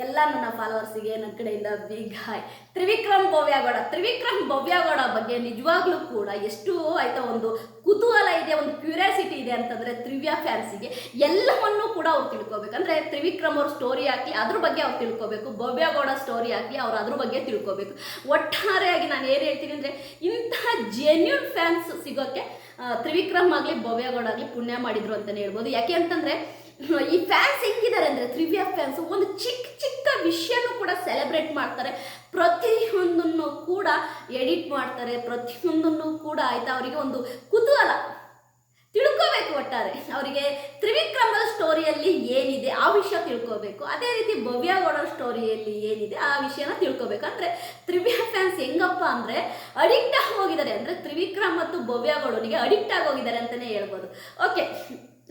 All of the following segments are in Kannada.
ಎಲ್ಲ ನನ್ನ ಫಾಲೋವರ್ಸಿಗೆ ನನ್ನ ಕಡೆಯಿಂದ ಬಿಗ್ ಹಾಯ್ ತ್ರಿವಿಕ್ರಮ್ ಭವ್ಯಗೌಡ ತ್ರಿವಿಕ್ರಮ್ ಭವ್ಯಗೌಡ ಬಗ್ಗೆ ನಿಜವಾಗ್ಲೂ ಕೂಡ ಎಷ್ಟು ಆಯ್ತಾ ಒಂದು ಕುತೂಹಲ ಇದೆ ಒಂದು ಕ್ಯೂರಿಯಾಸಿಟಿ ಇದೆ ಅಂತಂದ್ರೆ ತ್ರಿವ್ಯಾ ಫ್ಯಾನ್ಸಿಗೆ ಎಲ್ಲವನ್ನು ಕೂಡ ಅವ್ರು ತಿಳ್ಕೊಬೇಕು. ಅಂದ್ರೆ ತ್ರಿವಿಕ್ರಮ್ ಅವ್ರ ಸ್ಟೋರಿ ಹಾಕಿ ಅದ್ರ ಬಗ್ಗೆ ಅವ್ರು ತಿಳ್ಕೊಬೇಕು. ಭವ್ಯಗೌಡ ಸ್ಟೋರಿ ಹಾಕಿ ಅವ್ರು ಅದ್ರ ಬಗ್ಗೆ ತಿಳ್ಕೊಬೇಕು. ಒಟ್ಟಾರೆಯಾಗಿ ನಾನು ಏನು ಹೇಳ್ತೀನಿ ಅಂದ್ರೆ ಇಂತಹ ಜೆನ್ಯೂನ್ ಫ್ಯಾನ್ಸ್ ಸಿಗೋಕ್ಕೆ ಆ, ತ್ರಿವಿಕ್ರಮ್ ಆಗಲಿ ಭವ್ಯಗೌಡ ಆಗಲಿ ಪುಣ್ಯ ಮಾಡಿದ್ರು ಅಂತಲೇ ಹೇಳ್ಬೋದು. ಯಾಕೆ ಅಂತಂದ್ರೆ ಈ ಫ್ಯಾನ್ಸ್ ಹೆಂಗಿದ್ದಾರೆ ಅಂದರೆ ತ್ರಿವ್ಯಾ ಫ್ಯಾನ್ಸ್ ಒಂದು ಚಿಕ್ಕ ಚಿಕ್ಕ ವಿಷಯನೂ ಕೂಡ ಸೆಲೆಬ್ರೇಟ್ ಮಾಡ್ತಾರೆ. ಪ್ರತಿಯೊಂದನ್ನು ಕೂಡ ಎಡಿಟ್ ಮಾಡ್ತಾರೆ. ಪ್ರತಿಯೊಂದನ್ನು ಕೂಡ ಆಯ್ತಾ, ಅವರಿಗೆ ಒಂದು ಕುತೂಹಲ. ತಿಳ್ಕೋಬೇಕು ಒಟ್ಟಾರೆ. ಅವರಿಗೆ ತ್ರಿವಿಕ್ರಮ ಸ್ಟೋರಿಯಲ್ಲಿ ಏನಿದೆ, ಆ ವಿಷಯ ತಿಳ್ಕೋಬೇಕು. ಅದೇ ರೀತಿ ಭವ್ಯಗೌಡರ ಸ್ಟೋರಿಯಲ್ಲಿ ಏನಿದೆ, ಆ ವಿಷಯನ ತಿಳ್ಕೋಬೇಕು. ಅಂದರೆ ತ್ರಿವಿಯ ಫ್ಯಾನ್ಸ್ ಹೆಂಗಪ್ಪ ಅಂದರೆ ಅಡಿಕ್ಟ್ ಆಗಿ ಹೋಗಿದ್ದಾರೆ. ಅಂದರೆ ತ್ರಿವಿಕ್ರಮ್ ಮತ್ತು ಭವ್ಯಗೌಡನಿಗೆ ಅಡಿಕ್ಟ್ ಆಗಿ ಹೋಗಿದ್ದಾರೆ ಅಂತಲೇ ಹೇಳ್ಬೋದು. ಓಕೆ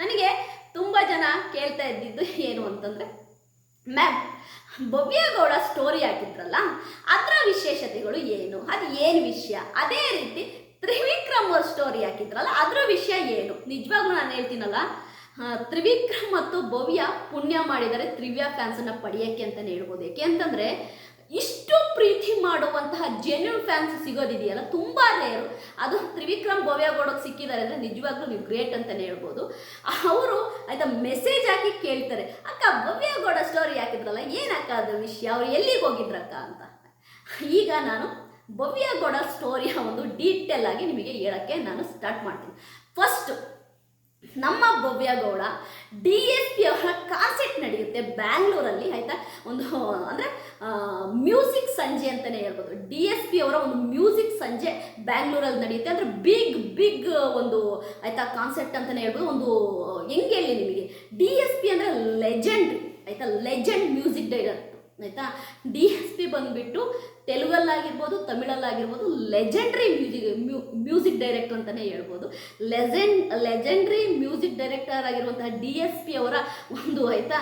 ನನಗೆ ಜನ ಕೇಳ್ತಾ ಇದ್ದಿದ್ದು ಏನು ಅಂತಂದ್ರೆ, ಮ್ಯಾಮ್, ಭವ್ಯಗೌಡ ಸ್ಟೋರಿ ಹಾಕಿದ್ರಲ್ಲ, ಅದರ ವಿಶೇಷತೆಗಳು ಏನು? ಅದು ಏನು ವಿಷಯ? ಅದೇ ರೀತಿ ತ್ರಿವಿಕ್ರಮ್ ಅವ್ರ ಸ್ಟೋರಿ ಹಾಕಿದ್ರಲ್ಲ, ಅದರ ವಿಷಯ ಏನು? ನಿಜವಾಗ್ಲೂ ನಾನು ಹೇಳ್ತೀನಲ್ಲ ತ್ರಿವಿಕ್ರಮ್ ಮತ್ತು ಭವ್ಯ ಪುಣ್ಯ ಮಾಡಿದರೆ ತ್ರಿವ್ಯ ಫ್ಯಾನ್ಸನ್ನು ಪಡೆಯೋಕ್ಕೆ ಅಂತಲೇ ಹೇಳ್ಬೋದು. ಯಾಕೆ ಅಂತಂದರೆ ಇಷ್ಟು ಪ್ರೀತಿ ಮಾಡುವಂತಹ ಜೆನ್ಯೂನ್ ಫ್ಯಾನ್ಸ್ ಸಿಗೋದಿದೆಯಲ್ಲ? ತುಂಬ ರೇರು ಅದು ತ್ರಿವಿಕ್ರಮ್ ಭವ್ಯಗೌಡಕ್ಕೆ ಸಿಕ್ಕಿದ್ದಾರೆ ಅಂದರೆ ನಿಜವಾಗ್ಲೂ ನೀವು ಗ್ರೇಟ್ ಅಂತಲೇ ಹೇಳ್ಬೋದು. ಅವರು ಆಯ್ತಾ ಮೆಸೇಜ್ ಹಾಕಿ ಕೇಳ್ತಾರೆ. ಅಕ್ಕ, ಭವ್ಯಗೌಡ ಸ್ಟೋರಿ ಹಾಕಿದ್ರಲ್ಲ, ಏನಕ್ಕ ಅದು ವಿಷಯ? ಅವ್ರು ಎಲ್ಲಿಗೆ ಹೋಗಿದ್ರಕ್ಕ ಅಂತ? ಈಗ ನಾನು ಭವ್ಯಗೌಡ ಸ್ಟೋರಿಯ ಒಂದು ಡೀಟೇಲ್ ಆಗಿ ನಿಮಗೆ ಹೇಳೋಕ್ಕೆ ನಾನು ಸ್ಟಾರ್ಟ್ ಮಾಡ್ತೀನಿ. ಫಸ್ಟ್ ನಮ್ಮ ಭವ್ಯಗೌಡ ಡಿ ಎಸ್ ಪಿ ಅವರ ಕಾನ್ಸೆಪ್ಟ್ ನಡೆಯುತ್ತೆ ಬ್ಯಾಂಗ್ಳೂರಲ್ಲಿ, ಆಯಿತಾ? ಒಂದು, ಅಂದರೆ ಮ್ಯೂಸಿಕ್ ಸಂಜೆ ಅಂತಲೇ ಹೇಳ್ಬೋದು. ಡಿ ಎಸ್ ಪಿ ಅವರ ಒಂದು ಮ್ಯೂಸಿಕ್ ಸಂಜೆ ಬ್ಯಾಂಗ್ಳೂರಲ್ಲಿ ನಡೆಯುತ್ತೆ. ಅಂದರೆ ಬಿಗ್ ಬಿಗ್ ಒಂದು, ಆಯಿತಾ ಕಾನ್ಸೆಪ್ಟ್ ಅಂತಲೇ ಹೇಳ್ಬೋದು. ಒಂದು, ಹೆಂಗೆ ಹೇಳಿ ನಿಮಗೆ? ಡಿ ಎಸ್ ಪಿ ಅಂದರೆ ಲೆಜೆಂಡ್ ಆಯಿತಾ? ಲೆಜೆಂಡ್ ಮ್ಯೂಸಿಕ್ ಡೈರೆಕ್ಟ್ ಆಯಿತಾ? ಡಿ ಎಸ್ ಪಿ ಬಂದುಬಿಟ್ಟು ತೆಲುಗಲ್ಲಾಗಿರ್ಬೋದು, ತಮಿಳಲ್ಲಾಗಿರ್ಬೋದು ಲೆಜೆಂಡ್ರಿ ಮ್ಯೂಸಿಕ್ ಮ್ಯೂಸಿಕ್ ಡೈರೆಕ್ಟರ್ ಅಂತಲೇ ಹೇಳ್ಬೋದು. ಲೆಜೆಂಡ್ ಲೆಜೆಂಡ್ರಿ ಮ್ಯೂಸಿಕ್ ಡೈರೆಕ್ಟರ್ ಆಗಿರುವಂತಹ ಡಿ ಎಸ್ ಪಿ ಅವರ ಒಂದು, ಆಯಿತಾ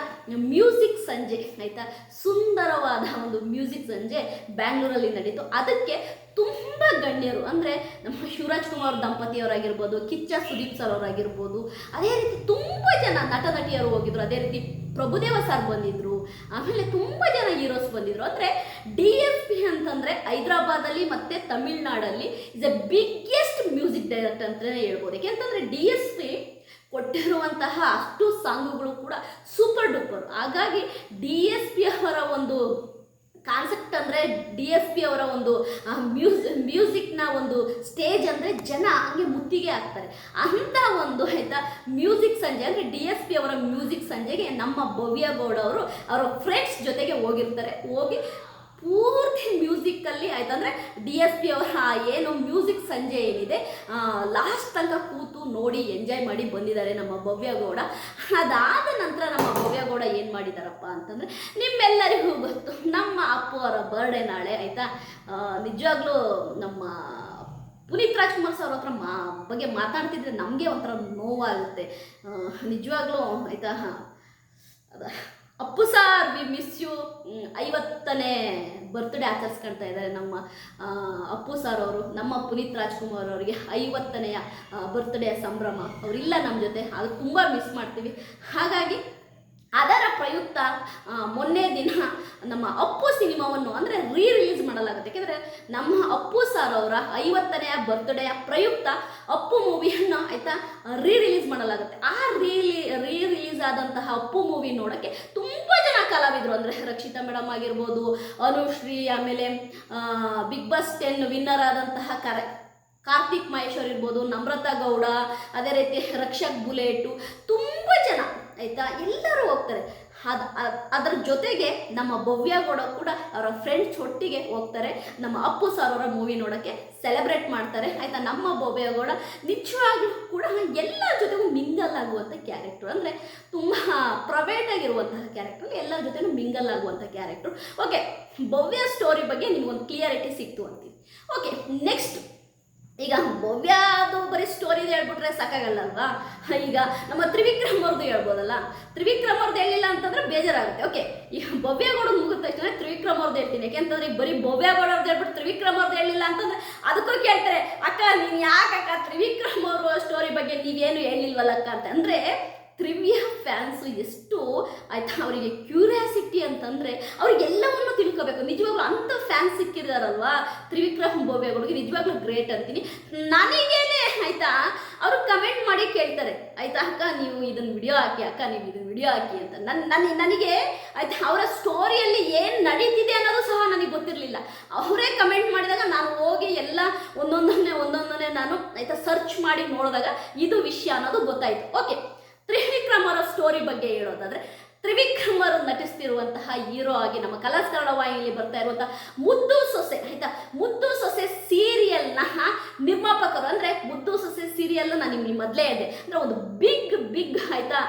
ಮ್ಯೂಸಿಕ್ ಸಂಜೆ, ಆಯಿತಾ? ಸುಂದರವಾದ ಒಂದು ಮ್ಯೂಸಿಕ್ ಸಂಜೆ ಬ್ಯಾಂಗ್ಳೂರಲ್ಲಿ ನಡೀತು. ಅದಕ್ಕೆ ತುಂಬ ಗಣ್ಯರು, ಅಂದರೆ ನಮ್ಮ ಶಿವರಾಜ್ ಕುಮಾರ್ ದಂಪತಿಯವರಾಗಿರ್ಬೋದು ಕಿಚ್ಚ ಸುದೀಪ್ ಸರ್ ಅವರಾಗಿರ್ಬೋದು, ಅದೇ ರೀತಿ ತುಂಬ ಜನ ನಟ ನಟಿಯರು ಹೋಗಿದ್ರು. ಅದೇ ರೀತಿ ಪ್ರಭುದೇವ ಸರ್ ಬಂದಿದ್ರು. ಆಮೇಲೆ ತುಂಬ ಜನ ಹೀರೋಸ್ ಬಂದಿದ್ರು. ಅಂದರೆ ಡಿ ಎಸ್ ಪಿ ಅಂತಂದರೆ ಹೈದ್ರಾಬಾದಲ್ಲಿ ಮತ್ತು ತಮಿಳ್ನಾಡಲ್ಲಿ is a biggest music director ಅಂತಲೇ ಹೇಳ್ಬೋದು. ಯಾಕೆಂತಂದರೆ ಡಿ ಎಸ್ ಪಿ ಕೊಟ್ಟಿರುವಂತಹ ಅಷ್ಟು ಸಾಂಗುಗಳು ಕೂಡ ಸೂಪರ್ ಡೂಪರ್ ಹಾಗಾಗಿ ಡಿ ಎಸ್ ಪಿ ಅವರ ಒಂದು ಕಾನ್ಸೆಪ್ಟ್ ಅಂದರೆ ಡಿ ಎಸ್ ಪಿ ಅವರ ಒಂದು ಮ್ಯೂಸ್ ಮ್ಯೂಸಿಕ್ನ ಒಂದು ಸ್ಟೇಜ್ ಅಂದರೆ ಜನ ಹಂಗೆ ಮುತ್ತಿಗೆ ಹಾಕ್ತಾರೆ. ಅಂಥ ಒಂದು ಆಯಿತಾ ಮ್ಯೂಸಿಕ್ ಸಂಜೆ ಅಂದರೆ ಡಿ ಎಸ್ ಪಿ ಅವರ ಮ್ಯೂಸಿಕ್ ಸಂಜೆಗೆ ನಮ್ಮ ಭವ್ಯ ಗೌಡ ಅವರು, ಅವರ ಫ್ರೆಂಡ್ಸ್ ಜೊತೆಗೆ ಹೋಗಿರ್ತಾರೆ. ಹೋಗಿ ಪೂರ್ತಿ ಮ್ಯೂಸಿಕ್ಕಲ್ಲಿ ಆಯ್ತಂದ್ರೆ ಡಿ ಎಸ್ ಪಿ ಅವರ ಏನು ಮ್ಯೂಸಿಕ್ ಸಂಜೆ ಏನಿದೆ ಲಾಸ್ಟ್ ತನಕ ಕೂತು ನೋಡಿ ಎಂಜಾಯ್ ಮಾಡಿ ಬಂದಿದ್ದಾರೆ ನಮ್ಮ ಭವ್ಯಗೌಡ ಅದಾದ ನಂತರ ನಮ್ಮ ಭವ್ಯಗೌಡ ಏನು ಮಾಡಿದಾರಪ್ಪ ಅಂತಂದರೆ, ನಿಮ್ಮೆಲ್ಲರಿಗೂ ಗೊತ್ತು, ನಮ್ಮ ಅಪ್ಪು ಅವರ ಬರ್ಡೇ ನಾಳೆ ಆಯಿತಾ? ನಿಜವಾಗ್ಲೂ ನಮ್ಮ ಪುನೀತ್ ರಾಜ್ಕುಮಾರ್ ಸರ್ ಹತ್ರ ಮಾ, ಬಗ್ಗೆ ಮಾತಾಡ್ತಿದ್ರೆ ನಮಗೆ ಒಂಥರ ನೋವಾಗುತ್ತೆ. ನಿಜವಾಗ್ಲೂ, ಆಯಿತಾ? ಅದ. Appu sir we miss you ಐವತ್ತನೇ ಬರ್ತ್ಡೇ ಆಚರಿಸ್ಕೊಳ್ತಾ ಇದ್ದಾರೆ ನಮ್ಮ ಅಪ್ಪು ಸಾರ್ ಅವರು, ನಮ್ಮ ಪುನೀತ್ ರಾಜ್ಕುಮಾರ್ ಅವರಿಗೆ ಐವತ್ತನೆಯ ಬರ್ತ್ಡೇ ಸಂಭ್ರಮ. ಅವರಿಲ್ಲ ನಮ್ಮ ಜೊತೆ, ಅದು ತುಂಬ ಮಿಸ್ ಮಾಡ್ತೀವಿ. ಹಾಗಾಗಿ ಅದರ ಪ್ರಯುಕ್ತ ಮೊನ್ನೆ ದಿನ ನಮ್ಮ ಅಪ್ಪು ಸಿನಿಮಾವನ್ನು ಅಂದರೆ ರೀ ರಿಲೀಸ್ ಮಾಡಲಾಗುತ್ತೆ. ಯಾಕೆಂದರೆ ನಮ್ಮ ಅಪ್ಪು ಸರ್ ಅವರ ಐವತ್ತನೆಯ ಬರ್ತ್ಡೇಯ ಪ್ರಯುಕ್ತ ಅಪ್ಪು ಮೂವಿಯನ್ನು ಆಯಿತಾ ರೀ ರಿಲೀಸ್ ಮಾಡಲಾಗುತ್ತೆ. ಆ ರೀ ರೀ ರಿಲೀಸ್ ಆದಂತಹ ಅಪ್ಪು ಮೂವಿ ನೋಡೋಕ್ಕೆ ತುಂಬ ಜನ ಕಲಾವಿದರು. ಅಂದರೆ ರಕ್ಷಿತಾ ಮೇಡಮ್ ಆಗಿರ್ಬೋದು, ಅನುಶ್ರೀ, ಆಮೇಲೆ ಬಿಗ್ ಬಾಸ್ ಟೆನ್ ವಿನ್ನರ್ ಆದಂತಹ ಕರೆ, ಕಾರ್ತಿಕ್ ಮಹೇಶ್ವರ್ ಇರ್ಬೋದು, ನಮ್ರತಾ ಗೌಡ, ಅದೇ ರೀತಿ ರಕ್ಷಕ್ ಬುಲೆಟು ತುಂಬ ಜನ. ಆಯಿತಾ? ಎಲ್ಲರೂ ಹೋಗ್ತಾರೆ. ಅದು ಅದರ ಜೊತೆಗೆ ನಮ್ಮ ಭವ್ಯ ಕೂಡ ಅವರ ಫ್ರೆಂಡ್ಸ್ ಒಟ್ಟಿಗೆ ಹೋಗ್ತಾರೆ. ನಮ್ಮ ಅಪ್ಪು ಸರ್ ಅವರ ಮೂವಿ ನೋಡೋಕ್ಕೆ ಸೆಲೆಬ್ರೇಟ್ ಮಾಡ್ತಾರೆ. ಆಯಿತಾ? ನಮ್ಮ ಭವ್ಯ ಗೌಡ ನಿಜವಾಗ್ಲೂ ಕೂಡ ಎಲ್ಲರ ಜೊತೆಗೂ ಮಿಂಗಲ್ ಆಗುವಂಥ ಕ್ಯಾರೆಕ್ಟರ್ ಅಂದರೆ ತುಂಬ ಪ್ರೈವೇಟ್ ಆಗಿರುವಂತಹ ಕ್ಯಾರೆಕ್ಟರ್ ಎಲ್ಲರ ಜೊತೆಗೂ ಮಿಂಗಲ್ ಆಗುವಂಥ ಕ್ಯಾರೆಕ್ಟರ್ ಓಕೆ ಭವ್ಯ ಸ್ಟೋರಿ ಬಗ್ಗೆ ನಿಮಗೊಂದು ಕ್ಲಿಯರಿಟಿ ಸಿಕ್ತು ಅಂತೀನಿ. ಓಕೆ ನೆಕ್ಸ್ಟ್ ಈಗ ಭವ್ಯ ಅದು ಬರೀ ಸ್ಟೋರಿ ಹೇಳ್ಬಿಟ್ರೆ ಸಾಕಾಗಲ್ಲಲ್ವಾ? ಈಗ ನಮ್ಮ ತ್ರಿವಿಕ್ರಮ್ ಅವ್ರದ್ದು ಹೇಳ್ಬೋದಲ್ಲ? ತ್ರಿವಿಕ್ರಮ್ ಅವ್ರದ್ದು ಹೇಳಿಲ್ಲ ಅಂತಂದ್ರೆ ಬೇಜಾರಾಗುತ್ತೆ. ಓಕೆ ಈಗ ಭವ್ಯಗೌಡ ಮುಗಿದ ತಕ್ಷಣ ತ್ರಿವಿಕ್ರಮ್ ಅವ್ರದ್ದು ಹೇಳ್ತೀನಿ. ಯಾಕೆಂತಂದ್ರೆ ಬರೀ ಭವ್ಯಗೌಡ ಅವ್ರದ್ದು ಹೇಳ್ಬಿಟ್ಟು ತ್ರಿವಿಕ್ರಮ್ ಅವ್ರದ್ದು ಹೇಳಿಲ್ಲ ಅಂತಂದ್ರೆ ಅದಕ್ಕೂ ಕೇಳ್ತಾರೆ, ಅಕ್ಕ, ನೀನು ಯಾಕಕ್ಕ ತ್ರಿವಿಕ್ರಮ್ ಅವರು ಸ್ಟೋರಿ ಬಗ್ಗೆ ನೀವೇನು ಹೇಳಿಲ್ವಲ್ಲಕ್ಕ? ಅಂತ ಅಂದರೆ ತ್ರಿವಿಯ ಫ್ಯಾನ್ಸು ಎಷ್ಟು ಆಯಿತಾ ಅವರಿಗೆ ಕ್ಯೂರಿಯಾಸಿಟಿ ಅಂತಂದರೆ ಅವ್ರಿಗೆಲ್ಲವನ್ನು ತಿಳ್ಕೋಬೇಕು. ನಿಜವಾಗ್ಲೂ ಅಂಥ ಫ್ಯಾನ್ಸ್ ಸಿಕ್ಕಿದಾರಲ್ವಾ? ತ್ರಿವಿಕ್ರಮ್ ಬೋಬೇಗಳಿಗೆ ನಿಜವಾಗ್ಲೂ ಗ್ರೇಟ್ ಅಂತೀನಿ. ನನಗೇನೆ ಆಯಿತಾ, ಅವರು ಕಮೆಂಟ್ ಮಾಡಿ ಕೇಳ್ತಾರೆ. ಆಯಿತಾ ಅಕ್ಕ, ನೀವು ಇದನ್ನು ವಿಡಿಯೋ ಹಾಕಿ, ಅಕ್ಕ, ನೀವು ಇದನ್ನು ವಿಡಿಯೋ ಹಾಕಿ ಅಂತ. ನನ್ನ ನನಗೆ ನನಗೆ ಆಯ್ತಾ ಅವರ ಸ್ಟೋರಿಯಲ್ಲಿ ಏನು ನಡೀತಿದೆ ಅನ್ನೋದು ಸಹ ನನಗೆ ಗೊತ್ತಿರಲಿಲ್ಲ. ಅವರೇ ಕಮೆಂಟ್ ಮಾಡಿದಾಗ ನಾನು ಹೋಗಿ ಎಲ್ಲ ಒಂದೊಂದನ್ನೇ ಒಂದೊಂದನ್ನೇ ನಾನು ಆಯಿತಾ ಸರ್ಚ್ ಮಾಡಿ ನೋಡಿದಾಗ ಇದು ವಿಷಯ ಅನ್ನೋದು ಗೊತ್ತಾಯಿತು. ಓಕೆ ಸ್ಟೋರಿ ಬಗ್ಗೆ ಹೇಳೋದಾದ್ರೆ, ತ್ರಿವಿಕ್ರಮರು ನಟಿಸ್ತಿರುವಂತಹ ಹೀರೋ ಆಗಿ ನಮ್ಮ ಕಲರ್ಸ್ ಕನ್ನಡ ವಾಹಿನಿಯಲ್ಲಿ ಬರ್ತಾ ಇರುವಂತಹ ಮುದ್ದು ಸೊಸೆ, ಆಯ್ತಾ? ಮುದ್ದು ಸೊಸೆ ಸೀರಿಯಲ್ನ ನಿರ್ಮಾಪಕರು. ಅಂದ್ರೆ ಮುದ್ದು ಸೊಸೆ ಸೀರಿಯಲ್ ನಾನು ನಿಮ್ಗೆ ಮೊದಲೇ ಇದೆ. ಅಂದ್ರೆ ಒಂದು ಬಿಗ್ ಬಿಗ್ ಆಯ್ತಾ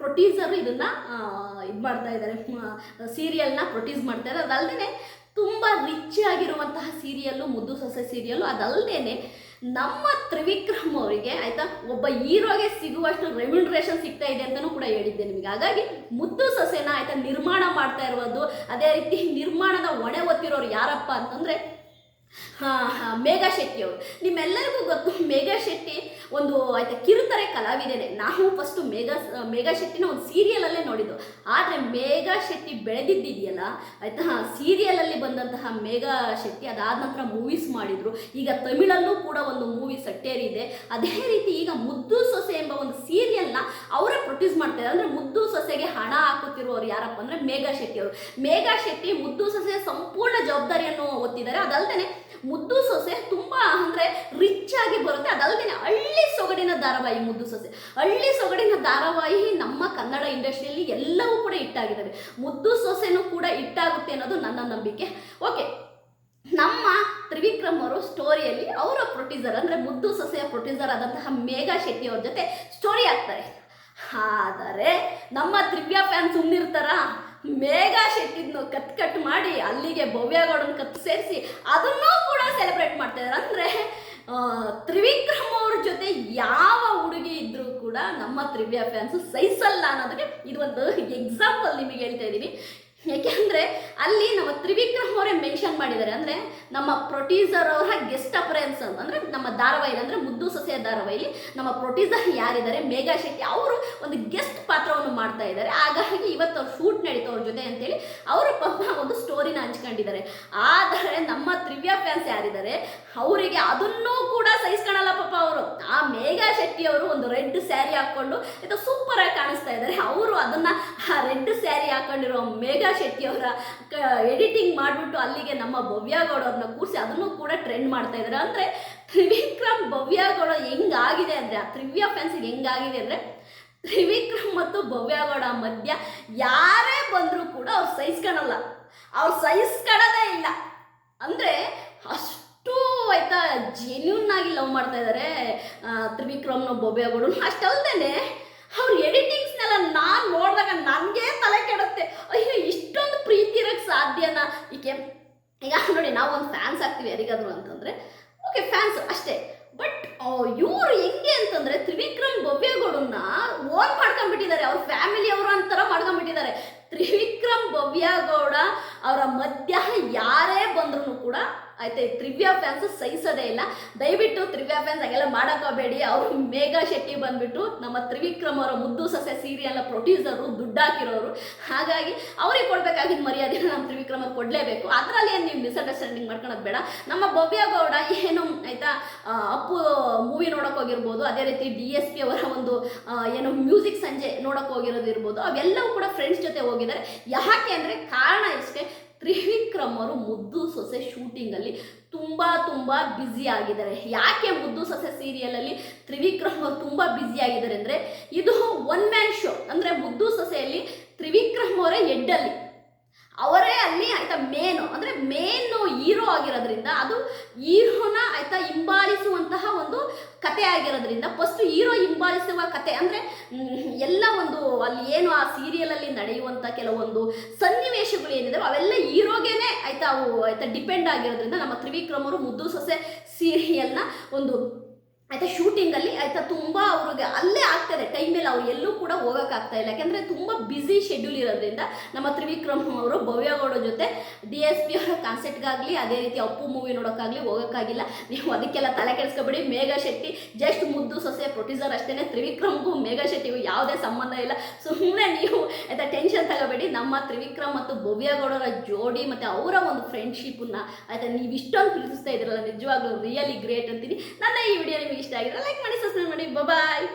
ಪ್ರೊಡ್ಯೂಸರ್ ಇದನ್ನ ಇದು ಮಾಡ್ತಾ ಇದ್ದಾರೆ. ಸೀರಿಯಲ್ನ ಪ್ರೊಡ್ಯೂಸ್ ಮಾಡ್ತಾ ಇದ್ದಾರೆ. ಅದಲ್ಲದೆ ತುಂಬ ರಿಚ್ ಆಗಿರುವಂತಹ ಸೀರಿಯಲ್ಲು ಮುದ್ದು ಸೊಸೆ ಸೀರಿಯಲ್ಲು ಅದಲ್ಲದೆ ನಮ್ಮ ತ್ರಿವಿಕ್ರಮ್ ಅವರಿಗೆ ಆಯ್ತಾ, ಒಬ್ಬ ಹೀರೋಗೆ ಸಿಗುವಷ್ಟು ರೆಮ್ಯುನರೇಷನ್ ಸಿಗ್ತಾ ಇದೆ ಅಂತಲೂ ಕೂಡ ಹೇಳಿದ್ದೆ ನಿಮಗೆ. ಹಾಗಾಗಿ ಮುದ್ದು ಸೊಸೆನ ಆಯ್ತಾ ನಿರ್ಮಾಣ ಮಾಡ್ತಾ ಇರೋದು, ಅದೇ ರೀತಿ ನಿರ್ಮಾಣದ ಹೊಣೆ ಹೊತ್ತಿರೋರು ಯಾರಪ್ಪ ಅಂತಂದರೆ ಹಾಂ ಹಾಂ ಮೇಘಾ ಶೆಟ್ಟಿ ಅವರು. ನಿಮ್ಮೆಲ್ಲರಿಗೂ ಗೊತ್ತು ಮೇಘಾ ಶೆಟ್ಟಿ ಒಂದು, ಆಯ್ತಾ, ಕಿರುತರೆ ಕಲಾವಿದೇನೆ. ನಾವು ಫಸ್ಟು ಮೇಘಾ ಮೇಘಾ ಶೆಟ್ಟಿನ ಒಂದು ಸೀರಿಯಲಲ್ಲೇ ನೋಡಿದ್ದು. ಆದರೆ ಮೇಘಾ ಶೆಟ್ಟಿ ಬೆಳೆದಿದ್ದಿದೆಯಲ್ಲ, ಆಯ್ತಾ ಸೀರಿಯಲಲ್ಲಿ ಬಂದಂತಹ ಮೇಘಾ ಶೆಟ್ಟಿ ಅದಾದ ನಂತರ ಮೂವೀಸ್ ಮಾಡಿದರು. ಈಗ ತಮಿಳಲ್ಲೂ ಕೂಡ ಒಂದು ಮೂವಿ ಸಟ್ಟೇರಿದೆ ಅದೇ ರೀತಿ ಈಗ ಮುದ್ದು ಸೊಸೆ ಎಂಬ ಒಂದು ಸೀರಿಯಲ್ನ ಅವರೇ ಪ್ರೊಡ್ಯೂಸ್ ಮಾಡ್ತಾರೆ ಅಂದರೆ ಮುದ್ದು ಸೊಸೆಗೆ ಹಣ ಹಾಕುತ್ತಿರುವವರು ಯಾರಪ್ಪ ಅಂದರೆ ಮೇಘಾ ಶೆಟ್ಟಿ ಅವರು. ಮೇಘಾ ಶೆಟ್ಟಿ ಮುದ್ದು ಸೊಸೆಯ ಸಂಪೂರ್ಣ ಜವಾಬ್ದಾರಿಯನ್ನು ಒತ್ತಿದ್ದಾರೆ. ಅದಲ್ಲದೆ ಮುದ್ದು ಸೊಸೆ ತುಂಬ ಅಂದರೆ ರಿಚ್ ಆಗಿ ಬರುತ್ತೆ. ಅದಲ್ಲದೆ ಹಳ್ಳಿ ಸೊಗಡಿನ ಧಾರಾವಾಹಿ ಮುದ್ದು ಸೊಸೆ. ಹಳ್ಳಿ ಸೊಗಡಿನ ಧಾರಾವಾಹಿ ನಮ್ಮ ಕನ್ನಡ ಇಂಡಸ್ಟ್ರಿಯಲ್ಲಿ ಎಲ್ಲವೂ ಕೂಡ ಇಟ್ಟಾಗಿದ್ದಾವೆ ಮುದ್ದು ಸೊಸೆನೂ ಕೂಡ ಇಟ್ಟಾಗುತ್ತೆ ಅನ್ನೋದು ನನ್ನ ನಂಬಿಕೆ. ಓಕೆ ನಮ್ಮ ತ್ರಿವಿಕ್ರಮ್ ಅವರು ಸ್ಟೋರಿಯಲ್ಲಿ ಅವರ ಪ್ರೊಡ್ಯೂಸರ್ ಅಂದರೆ ಮುದ್ದು ಸೊಸೆಯ ಪ್ರೊಡ್ಯೂಸರ್ ಆದಂತಹ ಮೇಘಾ ಶೆಟ್ಟಿ ಅವ್ರ ಜೊತೆ ಸ್ಟೋರಿ ಆಗ್ತಾರೆ ಆದರೆ ನಮ್ಮ ತ್ರಿವ್ಯಾ ಫ್ಯಾನ್ ಸುಮ್ಮನಿರ್ತಾರ ಮೇಘಾ ಶೆಟ್ಟಿದ್ನು ಕತ್ ಕಟ್ ಮಾಡಿ ಅಲ್ಲಿಗೆ ಭವ್ಯಗೌಡನ ಕತ್ ಸೇರಿಸಿ ಅದನ್ನೂ ಕೂಡ ಸೆಲೆಬ್ರೇಟ್ ಮಾಡ್ತಾ ಇದ್ದಾರೆ ಅಂದರೆ ತ್ರಿವಿಕ್ರಮ್ ಅವ್ರ ಜೊತೆ ಯಾವ ಹುಡುಗಿ ಇದ್ರೂ ಕೂಡ ನಮ್ಮ ತ್ರಿವ್ಯಾ ಫ್ಯಾನ್ಸು ಸಹಿಸಲ್ಲ ಅನ್ನೋದಕ್ಕೆ ಇದೊಂದು ಎಕ್ಸಾಂಪಲ್ ನಿಮಗೆ ಹೇಳ್ತಾ ಇದ್ದೀನಿ. ಯಾಕೆಂದರೆ ಅಲ್ಲಿ ನಮ್ಮ ತ್ರಿವಿಕ್ರಮ್ ಅವರೇ ಮೆನ್ಷನ್ ಮಾಡಿದ್ದಾರೆ. ಅಂದರೆ ನಮ್ಮ ಪ್ರೊಡ್ಯೂಸರ್ ಅವರ ಗೆಸ್ಟ್ ಅಪರೆನ್ಸ್ ಅಂತ. ಅಂದರೆ ನಮ್ಮ ಧಾರಾವಾಹಿಲಿ ಅಂದರೆ ಮುದ್ದು ಸಸ್ಯ ಧಾರಾವಾಹಿಲಿ ನಮ್ಮ ಪ್ರೊಟೀಸರ್ ಯಾರಿದ್ದಾರೆ? ಮೇಘಾ ಶೆಟ್ಟಿ ಅವರು ಒಂದು ಗೆಸ್ಟ್ ಪಾತ್ರವನ್ನು ಮಾಡ್ತಾ ಇದ್ದಾರೆ. ಹಾಗಾಗಿ ಇವತ್ತು ಅವ್ರು ಶೂಟ್ ನಡೀತು ಅವ್ರ ಜೊತೆ ಅಂತೇಳಿ ಅವರು ಪಾಪ ಒಂದು ಸ್ಟೋರಿನ ಹಂಚ್ಕೊಂಡಿದ್ದಾರೆ. ಆದರೆ ನಮ್ಮ ತ್ರಿವ್ಯಾ ಫ್ಯಾನ್ಸ್ ಯಾರಿದ್ದಾರೆ? ಅವರಿಗೆ ಅದನ್ನೂ ಕೂಡ ಸಹಿಸ್ಕೊಳಲ್ಲ ಪಾಪ ಶೆಟ್ಟಿ ಅವರು ಒಂದು ರೆಡ್ ಸ್ಯಾರಿ ಹಾಕೊಂಡು ಇದು ಸೂಪರ್ ಆಗಿ ಕಾಣಿಸ್ತಾ ಇದ್ದಾರೆ. ಅವರು ಅದನ್ನ ಆ ರೆಡ್ ಸ್ಯಾರಿ ಹಾಕೊಂಡಿರೋ ಮೇಘಾ ಶೆಟ್ಟಿ ಅವರ ಎಡಿಟಿಂಗ್ ಮಾಡಿಬಿಟ್ಟು ಅಲ್ಲಿಗೆ ನಮ್ಮ ಭವ್ಯಗೌಡ ಅವ್ರನ್ನ ಕೂರಿಸಿ ಅದನ್ನು ಕೂಡ ಟ್ರೆಂಡ್ ಮಾಡ್ತಾ ಇದ್ದಾರೆ. ಅಂದ್ರೆ ತ್ರಿವಿಕ್ರಮ್ ಭವ್ಯಗೌಡ ಹೆಂಗಾಗಿದೆ ಅಂದ್ರೆ, ಆ ತ್ರಿವ್ಯ ಫ್ಯಾನ್ಸಿಗೆ ಹೆಂಗಾಗಿದೆ ಅಂದ್ರೆ, ತ್ರಿವಿಕ್ರಮ್ ಮತ್ತು ಭವ್ಯಗೌಡ ಮಧ್ಯ ಯಾರೇ ಬಂದರೂ ಕೂಡ ಅವ್ರು ಸಹಿಸ್ಕೊಳಲ್ಲ ಅವ್ರು ಸಹಿಸ್ಕೊಳ್ಳೋದೇ ಇಲ್ಲ. ಅಂದರೆ ಅಷ್ಟು ಆಯ್ತಾ ಜೆನ್ಯೂನ್ ಆಗಿ ಲವ್ ಮಾಡ್ತಾ ಇದ್ದಾರೆ ತ್ರಿವಿಕ್ರಮ್ನ ಬೊಬ್ಬೆಗಳು ಅಷ್ಟಲ್ದೇನೆ ಅವ್ರ ಎಡಿಟಿಂಗ್ಸ್ನೆಲ್ಲ ನಾನು ನೋಡಿದಾಗ ನನಗೆ ತಲೆ ಕೆಡುತ್ತೆ. ಅಯ್ಯೋ, ಇಷ್ಟೊಂದು ಪ್ರೀತಿ ಇರೋಕ್ಕೆ ಸಾಧ್ಯನಾ? ಈಕೆ, ಈಗ ನೋಡಿ, ನಾವು ಒಂದು ಫ್ಯಾನ್ಸ್ ಆಗ್ತೀವಿ ಯಾರಿಗಾದ್ರು ಅಂತಂದರೆ. ಓಕೆ ಫ್ಯಾನ್ಸ್ ಅಷ್ಟೇ. ಬಟ್ ಇವರು ಹೆಂಗೆ ಅಂತಂದರೆ, ತ್ರಿವಿಕ್ರಮ್ ಬೊವ್ಯಗೌಡನ್ನ ಓನ್ ಮಾಡ್ಕೊಂಡ್ಬಿಟ್ಟಿದ್ದಾರೆ. ಅವ್ರ ಫ್ಯಾಮಿಲಿ ಅವರು ಅಂತರ ಮಾಡ್ಕೊಂಡ್ಬಿಟ್ಟಿದ್ದಾರೆ. ತ್ರಿವಿಕ್ರಮ್ ಬೊಬ್ಬೆಗೌಡ ಅವರ ಮಧ್ಯ ಯಾರೇ ಬಂದ್ರೂ ಕೂಡ ಆಯ್ತಾ ತ್ರಿವ್ಯಾ ಫ್ಯಾನ್ಸ್ ಸಹಿಸೋದೇ ಇಲ್ಲ. ದಯವಿಟ್ಟು ತ್ರಿವ್ಯಾ ಫ್ಯಾನ್ಸ್ ಹಾಗೆಲ್ಲ ಮಾಡೋಕ್ಕೋಬೇಡಿ ಅವರು ಮೇಘಾ ಶೆಟ್ಟಿ ಬಂದ್ಬಿಟ್ಟು ನಮ್ಮ ತ್ರಿವಿಕ್ರಮ್ ಅವರ ಮುದ್ದು ಸಸ್ಯ ಸೀರಿಯಲ್ನ ಪ್ರೊಡ್ಯೂಸರು ದುಡ್ಡು ಹಾಕಿರೋರು. ಹಾಗಾಗಿ ಅವ್ರಿಗೆ ಕೊಡಬೇಕಾಗಿದ್ದ ಮರ್ಯಾದೆ ನಮ್ಮ ತ್ರಿವಿಕ್ರಮ ಕೊಡಲೇಬೇಕು. ಅದರಲ್ಲಿ ಏನು ನೀವು ಮಿಸ್ಅಂಡರ್ಸ್ಟ್ಯಾಂಡಿಂಗ್ ಮಾಡ್ಕೊಳೋದು ಬೇಡ. ನಮ್ಮ ಭವ್ಯ ಗೌಡ ಏನು, ಆಯಿತಾ ಅಪ್ಪು ಮೂವಿ ನೋಡೋಕೆ ಹೋಗಿರ್ಬೋದು. ಅದೇ ರೀತಿ ಡಿ ಎಸ್ ಪಿ ಅವರ ಒಂದು ಏನು ಮ್ಯೂಸಿಕ್ ಸಂಜೆ ನೋಡೋಕೆ ಹೋಗಿರೋದು ಇರ್ಬೋದು ಅವೆಲ್ಲವೂ ಕೂಡ ಫ್ರೆಂಡ್ಸ್ ಜೊತೆ ಹೋಗಿದ್ದಾರೆ. ಯಾಕೆ ಅಂದರೆ ಕಾರಣ ಇಷ್ಟೇ. ತ್ರಿವಿಕ್ರಮ್ ಅವರು ಮುದ್ದು ಸೊಸೆ ಶೂಟಿಂಗಲ್ಲಿ ತುಂಬ ತುಂಬ ಬ್ಯುಸಿ ಆಗಿದ್ದಾರೆ. ಯಾಕೆ ಮುದ್ದು ಸೊಸೆ ಸೀರಿಯಲಲ್ಲಿ ತ್ರಿವಿಕ್ರಮ್ ಅವರು ತುಂಬ ಬ್ಯುಸಿ ಆಗಿದ್ದಾರೆ ಅಂದರೆ, ಇದು ಒನ್ ಮ್ಯಾನ್ ಶೋ ಅಂದರೆ ಮುದ್ದು ಸೊಸೆಯಲ್ಲಿ ತ್ರಿವಿಕ್ರಮ್ ಅವರೇ ಎಡ್ಡಲ್ಲಿ ಅವರೇ ಅಲ್ಲಿ ಆಯ್ತಾ ಮೇನು ಅಂದರೆ ಮೇನು ಹೀರೋ ಆಗಿರೋದ್ರಿಂದ ಅದು ಹೀರೋನ ಆಯ್ತಾ ಹಿಂಬಾಲಿಸುವಂತಹ ಒಂದು ಕತೆ ಆಗಿರೋದ್ರಿಂದ ಫಸ್ಟ್ ಹೀರೋ ಹಿಂಬಾಲಿಸುವ ಕತೆ ಅಂದರೆ ಎಲ್ಲ ಒಂದು ಅಲ್ಲಿ ಏನು ಆ ಸೀರಿಯಲಲ್ಲಿ ನಡೆಯುವಂಥ ಕೆಲವೊಂದು ಸನ್ನಿವೇಶಗಳು ಏನಿದ್ರು ಅವೆಲ್ಲ ಹೀರೋಗೇನೆ ಆಯ್ತಾ ಅವು, ಆಯ್ತಾ ಡಿಪೆಂಡ್ ಆಗಿರೋದ್ರಿಂದ ನಮ್ಮ ತ್ರಿವಿಕ್ರಮರು ಮುದ್ದು ಸೊಸೆ ಸೀರಿಯಲ್ನ ಒಂದು ಆಯ್ತಾ ಶೂಟಿಂಗಲ್ಲಿ ಆಯ್ತಾ, ತುಂಬ ಅವ್ರಿಗೆ ಅಲ್ಲೇ ಆಗ್ತದೆ. ಟೈಮಲ್ಲಿ ಅವ್ರು ಎಲ್ಲೂ ಕೂಡ ಹೋಗೋಕ್ಕಾಗ್ತಾ ಇಲ್ಲ. ಯಾಕೆಂದರೆ ತುಂಬ ಬ್ಯುಸಿ ಶೆಡ್ಯೂಲ್ ಇರೋದ್ರಿಂದ ನಮ್ಮ ತ್ರಿವಿಕ್ರಮ್ ಅವರು ಭವ್ಯಗೌಡ ಜೊತೆ ಡಿ ಎಸ್ ಪಿ ಅವರ ಕಾನ್ಸೆಪ್ಟ್ಗಾಗಲಿ ಅದೇ ರೀತಿ ಅಪ್ಪು ಮೂವಿ ನೋಡೋಕ್ಕಾಗಲಿ ಹೋಗೋಕ್ಕಾಗಿಲ್ಲ. ನೀವು ಅದಕ್ಕೆಲ್ಲ ತಲೆ ಕೆಡಿಸ್ಕೊಬೇಡಿ. ಮೇಘ ಶೆಟ್ಟಿ ಜಸ್ಟ್ ಮುದ್ದು ಸೊಸೆ ಪ್ರೊಡ್ಯೂಸರ್ ಅಷ್ಟೇ ತ್ರಿವಿಕ್ರಮ್ಗೂ ಮೇಘ ಶೆಟ್ಟಿಗೂ ಯಾವುದೇ ಸಂಬಂಧ ಇಲ್ಲ. ಸುಮ್ಮನೆ ನೀವು ಆಯ್ತಾ ಟೆನ್ಷನ್ ತಗೋಬೇಡಿ. ನಮ್ಮ ತ್ರಿವಿಕ್ರಮ್ ಮತ್ತು ಭವ್ಯಗೌಡರ ಜೋಡಿ ಮತ್ತು ಅವರ ಒಂದು ಫ್ರೆಂಡ್ಶಿಪ್ಪನ್ನು ಆಯ್ತಾ ನೀವು ಇಷ್ಟೊಂದು ಪ್ರೀತಿಸ್ತಾ ಇದ್ರಲ್ಲ ನಿಜವಾಗ್ಲೂ ರಿಯಲಿ ಗ್ರೇಟ್ ಅಂತೀನಿ. ನನ್ನ ಈ ವಿಡಿಯೋ ನಿಮಗೆ ಇಷ್ಟ ಆಗಿದ್ರೆ ಲೈಕ್ ಮಾಡಿ ಸಬ್ಸ್ಕ್ರೈಬ್ ಮಾಡಿ. ಬಾಯ್